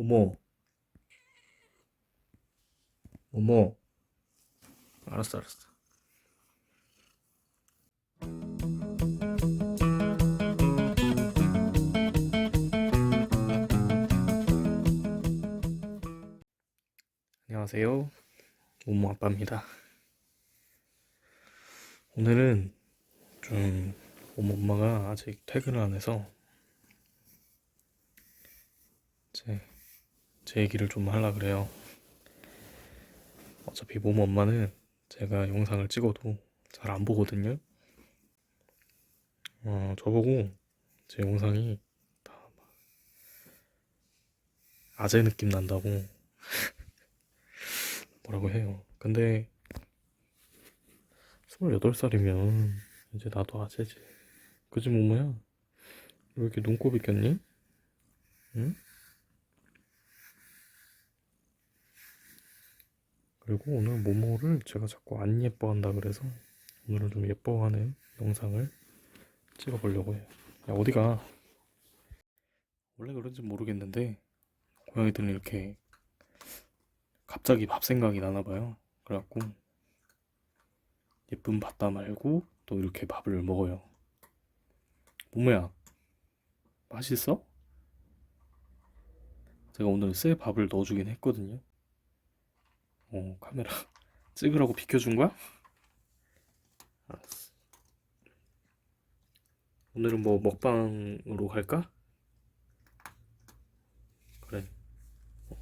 모모 모모 알았어 알았어. 안녕하세요. 모모 아빠입니다. 오늘은 좀 모모 엄마가 아직 퇴근을 안 해서 제, 제 얘기를 좀 하려 그래요. 어차피 모모 엄마는 제가 영상을 찍어도 잘 안 보거든요. 어, 저보고 제 영상이 다막 아재 느낌 난다고 뭐라고 해요. 근데 28살이면 이제 나도 아재지. 그지 모모야? 왜 이렇게 눈곱이 꼈니? 응? 그리고 오늘 모모를 제가 자꾸 안 예뻐한다 그래서 오늘은 좀 예뻐하는 영상을 찍어보려고 해요. 야, 어디가? 원래 그런지 모르겠는데 고양이들은 이렇게 갑자기 밥 생각이 나나 봐요. 그래갖고 예쁨 받다 말고 또 이렇게 밥을 먹어요. 모모야, 맛있어? 제가 오늘 새 밥을 넣어주긴 했거든요. 어, 카메라 찍으라고 비켜준 거야? 오늘은 뭐 먹방으로 갈까? 그래. 어.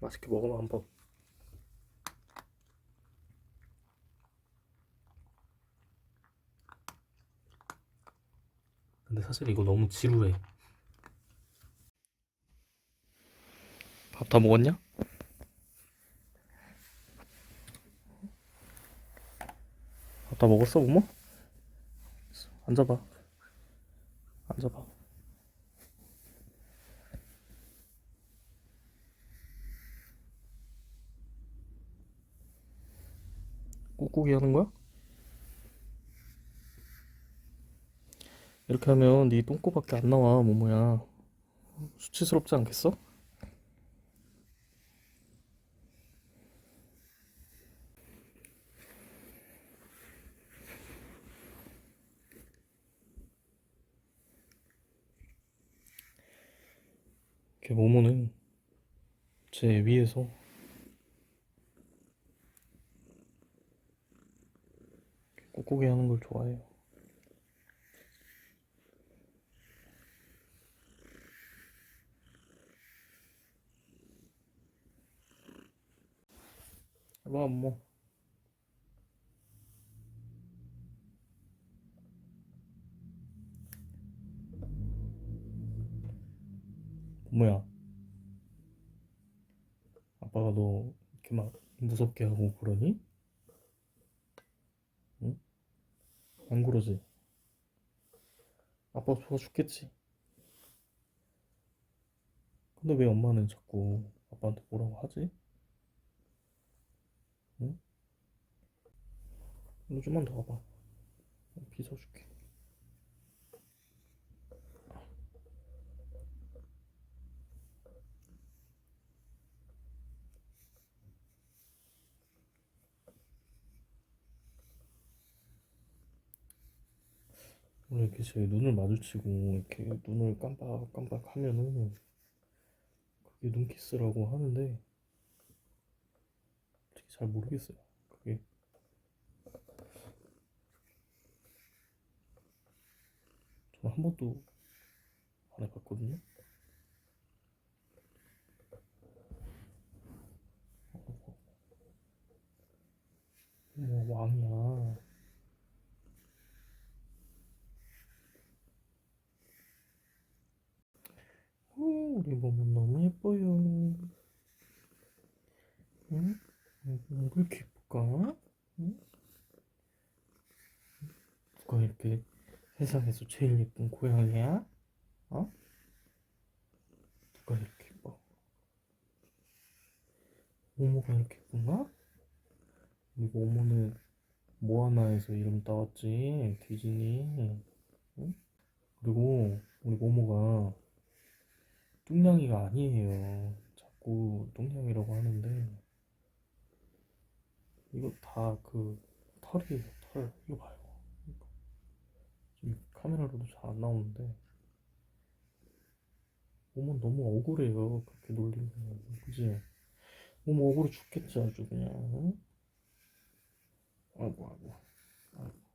맛있게 먹어봐 한번. 근데 사실 이거 너무 지루해. 밥 다 먹었냐? 다 먹었어, 모모? 앉아봐. 앉아봐. 꾹꾹이 하는 거야? 이렇게 하면 네 똥꼬밖에 안 나와, 모모야. 수치스럽지 않겠어? 이렇게 모모는 제 위에서 꾹꾹이 하는 걸 좋아해요. 봐, 뭐. 뭐야? 아빠가 너 이렇게 막 무섭게 하고 그러니? 응? 안 그러지? 아빠 좋아 죽겠지? 근데 왜 엄마는 자꾸 아빠한테 뭐라고 하지? 응? 너 좀만 더 와봐. 빗어줄게. 원래 이렇게 제 눈을 마주치고 이렇게 눈을 깜빡깜빡 하면은 그게 눈키스라고 하는데 솔직히 잘 모르겠어요. 그게 저는 한 번도 안 해봤거든요. 뭐 왕이야. 어, 우리 몸은 너무 예뻐요. 응? 이렇게 예쁠까? 응? 누가 이렇게 세상에서 제일 예쁜 고양이야? 어? 누가 이렇게 예뻐? 모모가 이렇게 예쁜가? 우리 모모는 모아나에서 이름 따왔지 디즈니 응? 그리고 우리 모모가 뚱냥이가 아니에요. 자꾸 뚱냥이라고 하는데 이거 다 그 털이에요. 털. 이거 봐요. 지금 카메라로도 잘 안 나오는데 몸은 너무 억울해요. 그렇게 놀리면 그지? 몸 억울해 죽겠지 아주 그냥. 응? 아이고 아이고. 아이고.